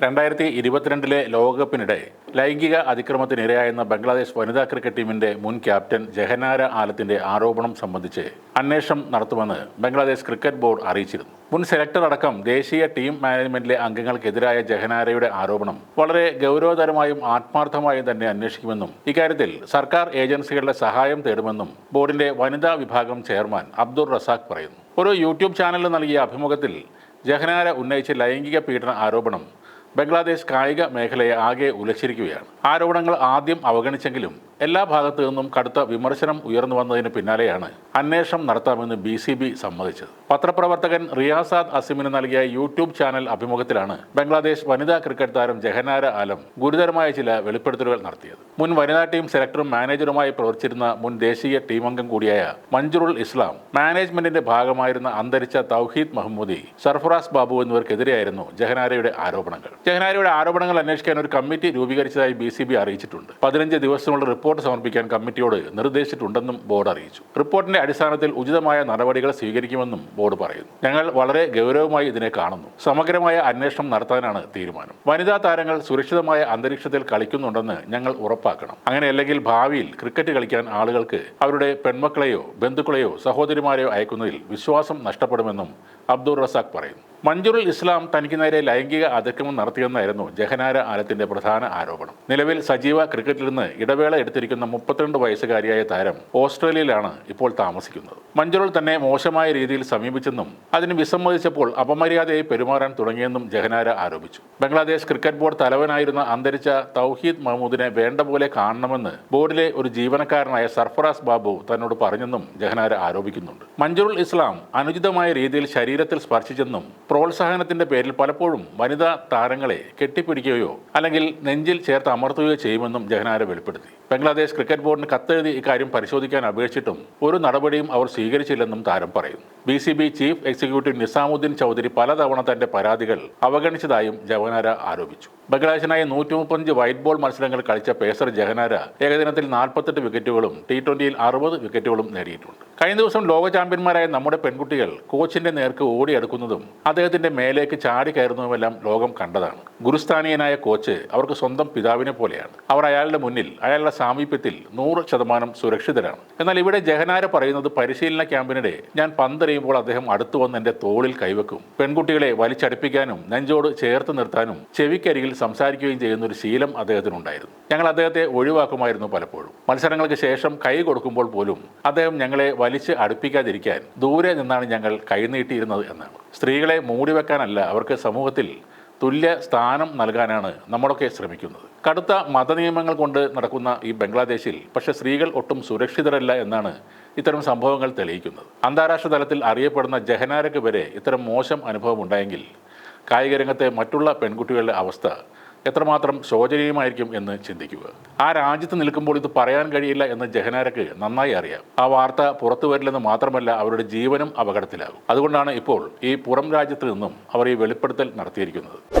രണ്ടായിരത്തി ഇരുപത്തിരണ്ടിലെ ലോകകപ്പിനിടെ ലൈംഗിക അതിക്രമത്തിനിരയായെന്ന ബംഗ്ലാദേശ് വനിതാ ക്രിക്കറ്റ് ടീമിന്റെ മുൻ ക്യാപ്റ്റൻ ജഹനാര ആലത്തിന്റെ ആരോപണം സംബന്ധിച്ച് അന്വേഷണം നടത്തുമെന്ന് ബംഗ്ലാദേശ് ക്രിക്കറ്റ് ബോർഡ് അറിയിച്ചിരുന്നു. മുൻ സെലക്ടർ അടക്കം ദേശീയ ടീം മാനേജ്മെന്റിലെ അംഗങ്ങൾക്കെതിരായ ജഹനാരയുടെ ആരോപണം വളരെ ഗൗരവതരമായും ആത്മാർത്ഥമായും തന്നെ അന്വേഷിക്കുമെന്നും ഇക്കാര്യത്തിൽ സർക്കാർ ഏജൻസികളുടെ സഹായം തേടുമെന്നും ബോർഡിന്റെ വനിതാ വിഭാഗം ചെയർമാൻ അബ്ദുൾ റസാഖ് പറയുന്നു. ഒരു യൂട്യൂബ് ചാനലിന് നൽകിയ അഭിമുഖത്തിൽ ജഹനാര ഉന്നയിച്ച ലൈംഗിക പീഡന ആരോപണം ബംഗ്ലാദേശ് കായിക മേഖലയെ ആകെ ഉലച്ചിരിക്കുകയാണ്. ആരോപണങ്ങൾ ആദ്യം അവഗണിച്ചെങ്കിലും എല്ലാ ഭാഗത്തു നിന്നും കടുത്ത വിമർശനം ഉയർന്നു വന്നതിന് പിന്നാലെയാണ് അന്വേഷണം നടത്താമെന്ന് ബി സി ബി സമ്മതിച്ചത്. പത്രപ്രവർത്തകൻ റിയാസാദ് അസിമിന് നൽകിയ യൂട്യൂബ് ചാനൽ അഭിമുഖത്തിലാണ് ബംഗ്ലാദേശ് വനിതാ ക്രിക്കറ്റ് താരം ജഹനാര ആലം ഗുരുതരമായ ചില വെളിപ്പെടുത്തലുകൾ നടത്തിയത്. മുൻ വനിതാ ടീം സെലക്ടറും മാനേജറുമായി പ്രവർത്തിച്ചിരുന്ന മുൻ ദേശീയ ടീം അംഗം കൂടിയായ മഞ്ജുറുൽ ഇസ്ലാം മാനേജ്മെന്റിന്റെ ഭാഗമായിരുന്ന അന്തരിച്ച തൗഹീദ് മഹമ്മൂദി സർഫറാസ് ബാബു എന്നിവർക്കെതിരെയായിരുന്നു ജഹനാരയുടെ ആരോപണങ്ങൾ. ജഹനാരയുടെ ആരോപണങ്ങൾ അന്വേഷിക്കാൻ ഒരു കമ്മിറ്റി രൂപീകരിച്ചതായി ബി അറിയിച്ചിട്ടുണ്ട്. പതിനഞ്ച് ദിവസത്തിനുള്ള റിപ്പോർട്ട് സമർപ്പിക്കാൻ കമ്മിറ്റിയോട് നിർദ്ദേശിച്ചിട്ടുണ്ടെന്നും ബോർഡ് അറിയിച്ചു. റിപ്പോർട്ടിന്റെ അടിസ്ഥാനത്തിൽ ഉചിതമായ നടപടികൾ സ്വീകരിക്കുമെന്നും ബോർഡ് പറയുന്നു. ഞങ്ങൾ വളരെ ഗൗരവമായി ഇതിനെ കാണുന്നു. സമഗ്രമായ അന്വേഷണം നടത്താനാണ് തീരുമാനം. വനിതാ താരങ്ങൾ സുരക്ഷിതമായ അന്തരീക്ഷത്തിൽ കളിക്കുന്നുണ്ടെന്ന് ഞങ്ങൾ ഉറപ്പാക്കണം. അങ്ങനെയല്ലെങ്കിൽ ഭാവിയിൽ ക്രിക്കറ്റ് കളിക്കാൻ ആളുകൾക്ക് അവരുടെ പെൺമക്കളെയോ ബന്ധുക്കളെയോ സഹോദരിമാരെയോ അയക്കുന്നതിൽ വിശ്വാസം നഷ്ടപ്പെടുമെന്നും അബ്ദുൾ റസാഖ് പറയുന്നു. മഞ്ജുറുൽ ഇസ്ലാം തനിക്ക് നേരെ ലൈംഗിക അതിക്രമം നടത്തിയെന്നായിരുന്നു ജഹനാര ആലത്തിന്റെ പ്രധാന ആരോപണം. നിലവിൽ സജീവ ക്രിക്കറ്റിൽ നിന്ന് ഇടവേള എടുത്തിരിക്കുന്ന മുപ്പത്തിരണ്ട് വയസ്സുകാരിയായ താരം ഓസ്ട്രേലിയയിലാണ് ഇപ്പോൾ താമസിക്കുന്നത്. മഞ്ജുറുൽ തന്നെ മോശമായ രീതിയിൽ സമീപിച്ചെന്നും അതിന് വിസമ്മതിച്ചപ്പോൾ അപമര്യാദയായി പെരുമാറാൻ തുടങ്ങിയെന്നും ജഹനാര ആരോപിച്ചു. ബംഗ്ലാദേശ് ക്രിക്കറ്റ് ബോർഡ് തലവനായിരുന്ന അന്തരിച്ച തൗഹീദ് മഹ്മൂദിനെ വേണ്ട പോലെ കാണണമെന്ന് ബോർഡിലെ ഒരു ജീവനക്കാരനായ സർഫറാസ് ബാബു തന്നോട് പറഞ്ഞെന്നും ജഹനാര ആരോപിക്കുന്നുണ്ട്. മഞ്ജുറുൽ ഇസ്ലാം അനുചിതമായ രീതിയിൽ ശരീരത്തിൽ സ്പർശിച്ചെന്നും പ്രോത്സാഹനത്തിന്റെ പേരിൽ പലപ്പോഴും വനിതാ താരങ്ങളെ കെട്ടിപ്പിടിക്കുകയോ അല്ലെങ്കിൽ നെഞ്ചിൽ ചേർത്ത് അമർത്തുകയോ ചെയ്യുമെന്നും ജഹനാര വെളിപ്പെടുത്തി. ബംഗ്ലാദേശ് ക്രിക്കറ്റ് ബോർഡിന് കത്തെഴുതി ഇക്കാര്യം പരിശോധിക്കാൻ അപേക്ഷിച്ചിട്ടും ഒരു നടപടിയും അവർ സ്വീകരിച്ചില്ലെന്നും താരം പറയുന്നു. B C B chief executive Nizamuddin Chowdhury പലതവണ തന്റെ പരാതികൾ അവഗണിച്ചതായും ജഹനാര ആരോപിച്ചു. ബംഗ്ലാദേശിനായി നൂറ്റി മുപ്പത്തഞ്ച് വൈറ്റ് ബോൾ മത്സരങ്ങൾ കളിച്ച പേസർ ജഹനാര ഏകദിനത്തിൽ നാൽപ്പത്തെട്ട് വിക്കറ്റുകളും ടി ട്വന്റിയിൽ അറുപത് വിക്കറ്റുകളും നേടിയിട്ടുണ്ട്. കഴിഞ്ഞ ദിവസം ലോക ചാമ്പ്യന്മാരായ നമ്മുടെ പെൺകുട്ടികൾ കോച്ചിന്റെ നേർക്ക് ഓടിയെടുക്കുന്നതും അദ്ദേഹത്തിന്റെ മേലേക്ക് ചാടി കയറുന്നതുമെല്ലാം ലോകം കണ്ടതാണ്. ഗുരുസ്ഥാനീയനായ കോച്ച് അവർക്ക് സ്വന്തം പിതാവിനെ പോലെയാണ്. അവർ അയാളുടെ മുന്നിൽ അയാളുടെ സാമീപ്യത്തിൽ നൂറ് ശതമാനം സുരക്ഷിതരാണ്. എന്നാൽ ഇവിടെ ജഹനാര പറയുന്നത് പരിശീലന ക്യാമ്പിനിടെ ഞാൻ പന്തെറിയുമ്പോൾ അദ്ദേഹം അടുത്തു വന്ന് എന്റെ തോളിൽ കൈവെക്കും. പെൺകുട്ടികളെ വലിച്ചടിപ്പിക്കാനും നെഞ്ചോട് ചേർത്ത് നിർത്താനും ചെവിക്കരികിൽ സംസാരിക്കുകയും ചെയ്യുന്ന ഒരു ശീലം അദ്ദേഹത്തിനുണ്ടായിരുന്നു. ഞങ്ങൾ അദ്ദേഹത്തെ ഒഴിവാക്കുമായിരുന്നു പലപ്പോഴും. മത്സരങ്ങൾക്ക് ശേഷം കൈ കൊടുക്കുമ്പോൾ പോലും അദ്ദേഹം ഞങ്ങളെ വലിച്ച് അടുപ്പിക്കാതിരിക്കാൻ ദൂരെ നിന്നാണ് ഞങ്ങൾ കൈനീട്ടിയിരുന്നത് എന്നാണ് സ്ത്രീകളെ മൂടിവെക്കാനല്ല അവർക്ക് സമൂഹത്തിൽ തുല്യ സ്ഥാനം നൽകാനാണ് നമ്മളൊക്കെ ശ്രമിക്കുന്നത്. കടുത്ത മതനിയമങ്ങൾ കൊണ്ട് നടക്കുന്ന ഈ ബംഗ്ലാദേശിൽ പക്ഷെ സ്ത്രീകൾ ഒട്ടും സുരക്ഷിതരല്ല എന്നാണ് ഇത്തരം സംഭവങ്ങൾ തെളിയിക്കുന്നത്. അന്താരാഷ്ട്ര തലത്തിൽ അറിയപ്പെടുന്ന ജഹനാരക്ക് വരെ ഇത്തരം മോശം അനുഭവം ഉണ്ടായെങ്കിൽ കായിക രംഗത്തെ മറ്റുള്ള പെൺകുട്ടികളുടെ അവസ്ഥ എത്രമാത്രം ശോചനീയമായിരിക്കും എന്ന് ചിന്തിക്കുക. ആ രാജ്യത്ത് നിൽക്കുമ്പോൾ ഇത് പറയാൻ കഴിയില്ല എന്ന് ജഹനാരക്ക് നന്നായി അറിയാം. ആ വാർത്ത പുറത്തു വരില്ലെന്ന് മാത്രമല്ല അവരുടെ ജീവനും അപകടത്തിലാകും. അതുകൊണ്ടാണ് ഇപ്പോൾ ഈ പുറം രാജ്യത്ത് നിന്നും അവർ ഈ വെളിപ്പെടുത്തൽ നടത്തിയിരിക്കുന്നത്.